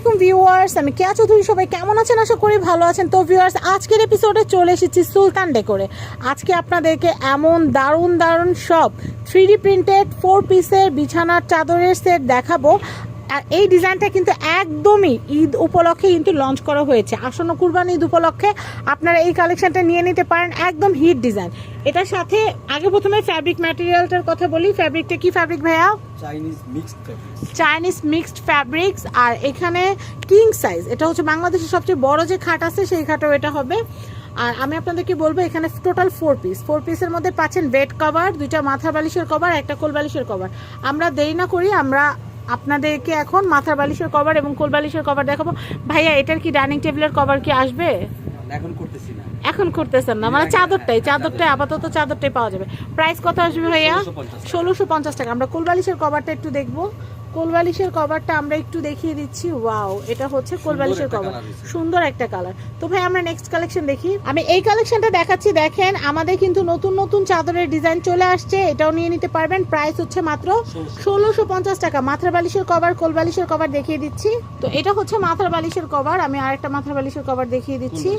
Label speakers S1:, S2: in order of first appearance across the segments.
S1: আলাইকুম ভিউয়ার্স, আমি কেয়া চৌধুরী, সবাই কেমন আছেন? আশা করি ভালো আছেন। তো ভিউয়ার্স, আজকের এপিসোডে চলে এসেছি সুলতান ডেকোরে। আজকে আপনাদেরকে এমন দারুণ দারুণ সব থ্রি প্রিন্টেড ফোর পিসের বিছানার চাদরের সেট দেখাবো। এই ডিজাইনটা কিন্তু একদমই ঈদ উপলক্ষে কিন্তু লঞ্চ করা হয়েছে। আসন্ন কুরবানি ঈদ উপলক্ষে আপনারা এই কালেকশনটা নিয়ে নিতে পারেন একদম হিট ডিজাইন এটার সাথে আগে প্রথমে ফ্যাব্রিক ম্যাটেরিয়ালটার কথা বলি। ফ্যাব্রিকটা কি ফ্যাব্রিক ভাইয়া?
S2: Chinese mixed fabrics
S1: Chinese mixed fabrics আর এখানে কিং সাইজ এটা হচ্ছে বাংলাদেশের সবচেয়ে বড় যে খাট আছে সেই খাটও এটা হবে। আর আমি আপনাদেরকে বলব এখানে টোটাল ফোর পিস ফোর পিসের মধ্যে পাচ্ছেন বেড কভার দুইটা মাথা বালিশের কভার একটা কোল বালিশের কভার আমরা দেরি না করি আমরা আপনাদেরকে এখন মাথার বালিশের কভার এবং কোল বালিশের কভার দেখাবো। ভাইয়া এটার কি ডাইনিং টেবিলের কভার কি আসবে?
S2: এখন করতেছি না।
S1: এখন করতেছেন না মানে চাদরটাই চাদরটাই আপাতত চাদরটাই পাওয়া যাবে। প্রাইস কত আসবে ভাইয়া? ষোলোশো পঞ্চাশ টাকা। আমরা কোলবালিশের কভারটা একটু দেখব। কোলবালিশের কভারটা আমরা একটু দেখিয়ে দিচ্ছি। ওয়াও এটা হচ্ছে কোলবালিশের কভার সুন্দর একটা কালার তো ভাই আমরা নেক্সট কালেকশন দেখি। আমি এই কালেকশনটা দেখাচ্ছি দেখেন আমাদের কিন্তু নতুন নতুন চাদরের ডিজাইন চলে আসছে এটাও নিয়ে নিতে পারবেন। প্রাইস হচ্ছে মাত্র ষোলোশো। পঞ্চাশ টাকা। মাথার বালিশের কভার কোলবালিশের কভার দেখিয়ে দিচ্ছি। তো এটা হচ্ছে মাথার বালিশের কভার আমি আরেকটা মাথার বালিশের কভার দেখিয়ে দিচ্ছি।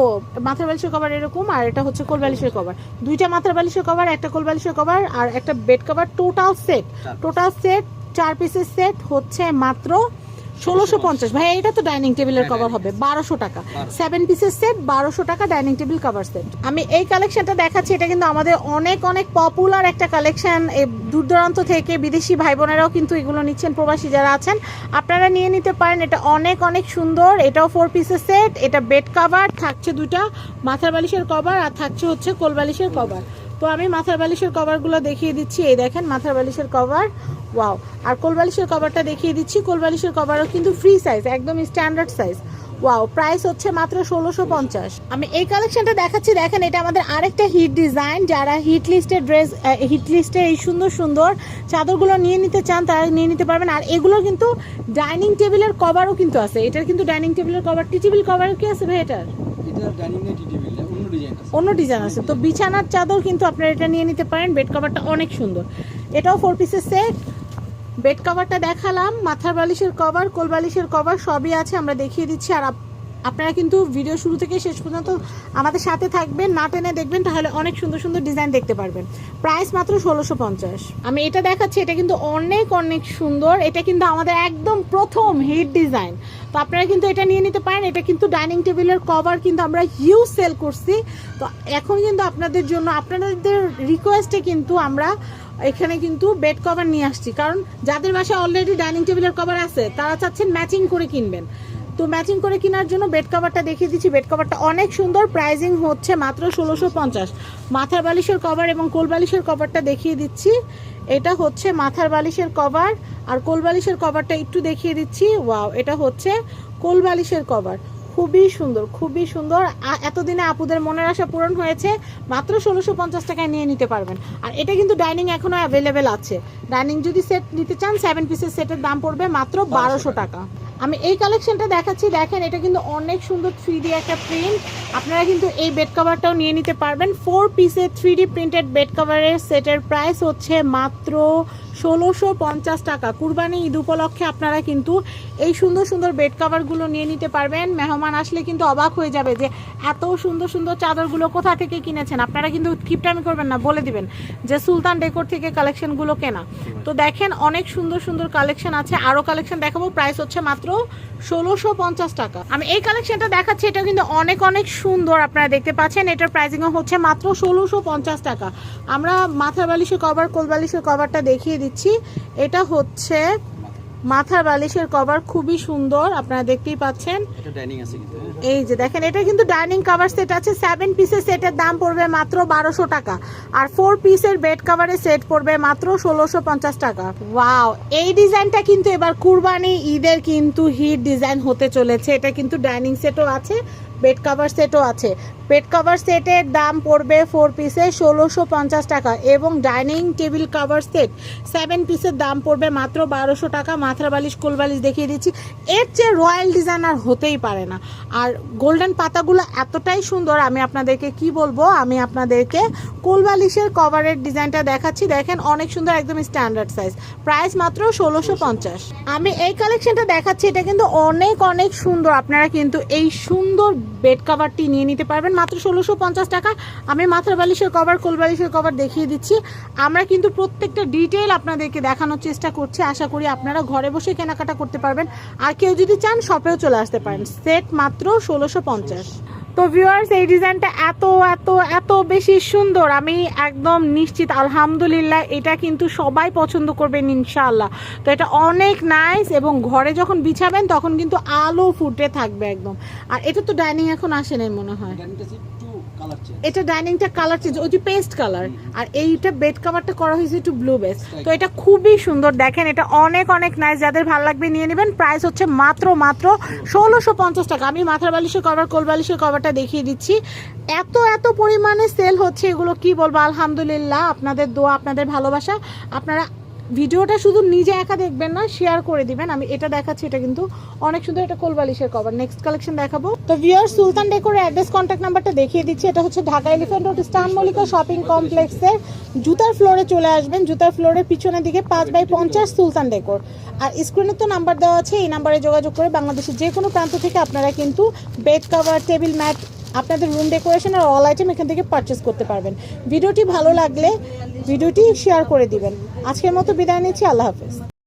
S1: ও মাথার বালিশের কভার এরকম আর এটা হচ্ছে কোল বালিশের কভার দুইটা মাথার বালিশের কভার একটা কোল বালিশের কভার আর একটা bed cover total set total set চার পিসের সেট হচ্ছে মাত্র ষোলোশো পঞ্চাশ। ভাই এটা তো ডাইনিং টেবিলের কভার হবে। বারোশো টাকা। সেভেন পিসের সেট বারোশো টাকা ডাইনিং টেবিল কভার সেট আমি এই কালেকশনটা দেখাচ্ছি এটা কিন্তু আমাদের অনেক অনেক পপুলার একটা কালেকশন দূর দূরান্ত থেকে বিদেশি ভাই বোনেরাও কিন্তু এগুলো নিচ্ছেন প্রবাসী যারা আছেন আপনারা নিয়ে নিতে পারেন। এটা অনেক অনেক সুন্দর। এটাও ফোর পিসের সেট এটা বেড কভার থাকছে দুটা মাথার বালিশের কভার আর থাকছে হচ্ছে কোল বালিশের কভার তো আমি মাথার বালিশের কভারগুলো দেখিয়ে দিচ্ছি, এই দেখেন মাথার বালিশের কভার, ওয়াও। আর কোল বালিশের কভারটা দেখিয়ে দিচ্ছি, কোল বালিশের কভারও কিন্তু ফ্রি সাইজ, একদম স্ট্যান্ডার্ড সাইজ। ওয়াও, প্রাইস হচ্ছে মাত্র ষোলোশো পঞ্চাশ। আমি এই কালেকশনটা দেখাচ্ছি, দেখেন এটা আমাদের আরেকটা হিট ডিজাইন, যারা হিট লিস্টের ড্রেস হিট লিস্টে এই সুন্দর সুন্দর চাদরগুলো নিয়ে নিতে চান, তারা নিয়ে নিতে পারবেন। আর এগুলো কিন্তু ডাইনিং টেবিলের কভারও কিন্তু আছে। এটার কিন্তু ডাইনিং টেবিলের কভার, টি টেবিল কভার কি আছে ভাই এটার?
S2: অন্য ডিজাইন আছে।
S1: তো বিছানার চাদর কিন্তু আপনারা এটা নিয়ে নিতে পারেন। বেড কভারটা অনেক সুন্দর। এটাও ফোর পিসের সেট বেড কভারটা দেখালাম। মাথার বালিশের কভার কোল বালিশের কভার সবই আছে। আমরা দেখিয়ে দিচ্ছি। আর আপনারা কিন্তু ভিডিও শুরু থেকে শেষ পর্যন্ত আমাদের সাথে থাকবেন, না টেনে দেখবেন, তাহলে অনেক সুন্দর সুন্দর ডিজাইন দেখতে পারবেন। প্রাইস মাত্র ষোলোশো পঞ্চাশ। আমি এটা দেখাচ্ছি, এটা কিন্তু অনেক অনেক সুন্দর, এটা কিন্তু আমাদের একদম প্রথম হিট ডিজাইন তো আপনারা কিন্তু এটা নিয়ে নিতে পারেন, এটা কিন্তু ডাইনিং টেবিলের কভার কিন্তু আমরা হিউজ সেল করছি। তো এখন কিন্তু আপনাদের জন্য, আপনাদের রিকোয়েস্টে কিন্তু আমরা এখানে কিন্তু বেড কভার নিয়ে আসছি। কারণ যাদের বাসায় অলরেডি ডাইনিং টেবিলের কভার আছে, তারা চাচ্ছেন ম্যাচিং করে কিনবেন। তো ম্যাচিং করে কেনার জন্য বেড কভারটা দেখিয়ে দিচ্ছি। বেড কভারটা অনেক সুন্দর প্রাইজিং হচ্ছে মাত্র ষোলোশো পঞ্চাশ। মাথার বালিশের কভার এবং কোল বালিশের কভারটা দেখিয়ে দিচ্ছি। এটা হচ্ছে মাথার বালিশের কভার আর কোল বালিশের কভারটা একটু দেখিয়ে দিচ্ছি। ওয়াও এটা হচ্ছে কোল বালিশের কভার খুবই সুন্দর খুবই সুন্দর। এতদিনে আপুদের মনের আশা পূরণ হয়েছে মাত্র ষোলোশো পঞ্চাশ টাকায় নিয়ে নিতে পারবেন। আর এটা কিন্তু ডাইনিং এখনও অ্যাভেলেবেল আছে। ডাইনিং যদি সেট নিতে চান সেভেন পিসের সেটের দাম পড়বে মাত্র বারোশো টাকা। আমি এই কালেকশনটা দেখাচ্ছি দেখেন এটা কিন্তু অনেক সুন্দর থ্রি ডি একটা প্রিন্ট আপনারা কিন্তু এই বেড কভারটাও নিয়ে নিতে পারবেন। ফোর পিসের থ্রি ডি প্রিন্টেড বেড কভারের সেটের প্রাইস হচ্ছে মাত্র ষোলোশো পঞ্চাশ টাকা। কুরবানি ঈদ উপলক্ষে আপনারা কিন্তু এই সুন্দর সুন্দর বেড কভারগুলো নিয়ে নিতে পারবেন। মেহমান আসলে কিন্তু অবাক হয়ে যাবে যে এত সুন্দর সুন্দর চাদরগুলো কোথা থেকে কিনেছেন? আপনারা কিন্তু কিপটামি করবেন না, বলে দিবেন যে সুলতান ডেকোর থেকে কালেকশনগুলো কেনা। তো দেখেন অনেক সুন্দর সুন্দর কালেকশন আছে। আরও কালেকশন দেখাবো। প্রাইস হচ্ছে মাত্র ষোলোশো পঞ্চাশ টাকা। আমি এই কালেকশনটা দেখাচ্ছি এটা কিন্তু অনেক অনেক সুন্দর আপনারা দেখতে পাচ্ছেন। এটার প্রাইসিংও হচ্ছে মাত্র ষোলোশো পঞ্চাশ টাকা। আমরা মাথার বালিশের কভার কোল বালিশের কভারটা দেখিয়ে দিচ্ছি। এটা হচ্ছে মাথার বালিশের কভার খুবই সুন্দর আপনারা দেখতেই পাচ্ছেন।
S2: হ্যাঁ?
S1: এই যে দেখেন এটা কিন্তু ডাইনিং কভার সেট আছে। সেভেন পিসের সেটের দাম পড়বে মাত্র বারোশো টাকা। আর ফোর পিসের বেড কভারের সেট পড়বে মাত্র ষোলোশো পঞ্চাশ টাকা। ওয়াও এই ডিজাইনটা কিন্তু এবার কুরবানি ঈদের কিন্তু হিট ডিজাইন হতে চলেছে। এটা কিন্তু ডাইনিং সেটও আছে বেড কভার সেটও আছে। বেড কভার সেটের দাম পড়বে ফোর পিসে ষোলোশো পঞ্চাশ টাকা এবং dining table cover set seven পিসের দাম পড়বে মাত্র বারোশো টাকা। মাথার বালিশ, কোল বালিশ দেখিয়ে দিচ্ছি। এর চেয়ে রয়্যাল ডিজাইন আর হতেই পারে না। আর গোল্ডেন পাতাগুলো এতটাই সুন্দর, আমি আপনাদেরকে কি বলব? আমি আপনাদেরকে কোল বালিশের কভারের ডিজাইনটা দেখাচ্ছি। দেখেন, অনেক সুন্দর, একদম স্ট্যান্ডার্ড সাইজ প্রাইস মাত্র ষোলোশো পঞ্চাশ। আমি এই কালেকশনটা দেখাচ্ছি, এটা কিন্তু অনেক অনেক সুন্দর। আপনারা কিন্তু এই সুন্দর বেড কাভারটি নিয়ে নিতে পারবেন। মাত্র ষোলোশো পঞ্চাশ টাকা। আমি মাথার বালিশের কভার কোল বালিশের কভার দেখিয়ে দিচ্ছি। আমরা কিন্তু প্রত্যেকটা ডিটেল আপনাদেরকে দেখানোর চেষ্টা করছি। আশা করি আপনারা ঘরে বসে কেনাকাটা করতে পারবেন। আর কেউ যদি চান শপেও চলে আসতে পারেন। সেট মাত্র ষোলোশো পঞ্চাশ। তো ভিউয়ার্স এই ডিজাইনটা এত এত এত বেশি সুন্দর। আমি একদম নিশ্চিত, আলহামদুলিল্লাহ, এটা কিন্তু সবাই পছন্দ করবেন, ইনশাআল্লাহ। তো এটা অনেক নাইস এবং ঘরে যখন বিছাবেন, তখন কিন্তু আলো ফুটে থাকবে একদম। আর এটা তো ডাইনিং এখন আসে মনে হয়। এটা ডাইনিংটা কালার চেঞ্জ ওই যে পেস্ট কালার আর এইটা বেড কাভারটা করা হয়েছে একটু ব্লু বেস তো এটা খুবই সুন্দর। দেখেন এটা অনেক অনেক নাইস যাদের ভালো লাগবে নিয়ে নেবেন। প্রাইস হচ্ছে মাত্র মাত্র ষোলোশো পঞ্চাশ টাকা। আমি মাথার বালিশের কভার কোল বালিশের কভারটা দেখিয়ে দিচ্ছি। এত এত পরিমাণে সেল হচ্ছে এগুলো কি বলব? আলহামদুলিল্লাহ। আপনাদের দোয়া আপনাদের ভালোবাসা। আপনারা ভিডিওটা শুধু নিজে একা দেখবেন না শেয়ার করে দিবেন। আমি এটা দেখাচ্ছি, এটা কিন্তু অনেক সুন্দর এটা কোলবালিশের কভার নেক্সট কালেকশন দেখাবো। তো ভিউয়ার সুলতান ডেকোরের অ্যাড্রেস কন্ট্যাক্ট নাম্বারটা দেখিয়ে দিচ্ছি। এটা হচ্ছে ঢাকা এলিফ্যান্ট রোড স্টান মল্লিকা শপিং কমপ্লেক্সের জুতার ফ্লোরে চলে আসবেন। জুতার ফ্লোরের পিছনের দিকে পাঁচ বাই পঞ্চাশ সুলতান ডেকোর আর স্ক্রিনে তো নাম্বার দেওয়া আছে, এই নাম্বারে যোগাযোগ করে বাংলাদেশের যে কোনো প্রান্ত থেকে আপনারা কিন্তু বেড কভার টেবিল ম্যাট আপনাদের রুম ডেকোরেশন আর অল আইটেম এখান থেকে পারচেস করতে পারবেন। ভিডিওটি ভালো লাগলে ভিডিওটি শেয়ার করে দিবেন। আজকের মতো বিদায় নিচ্ছি, আল্লাহ হাফেজ।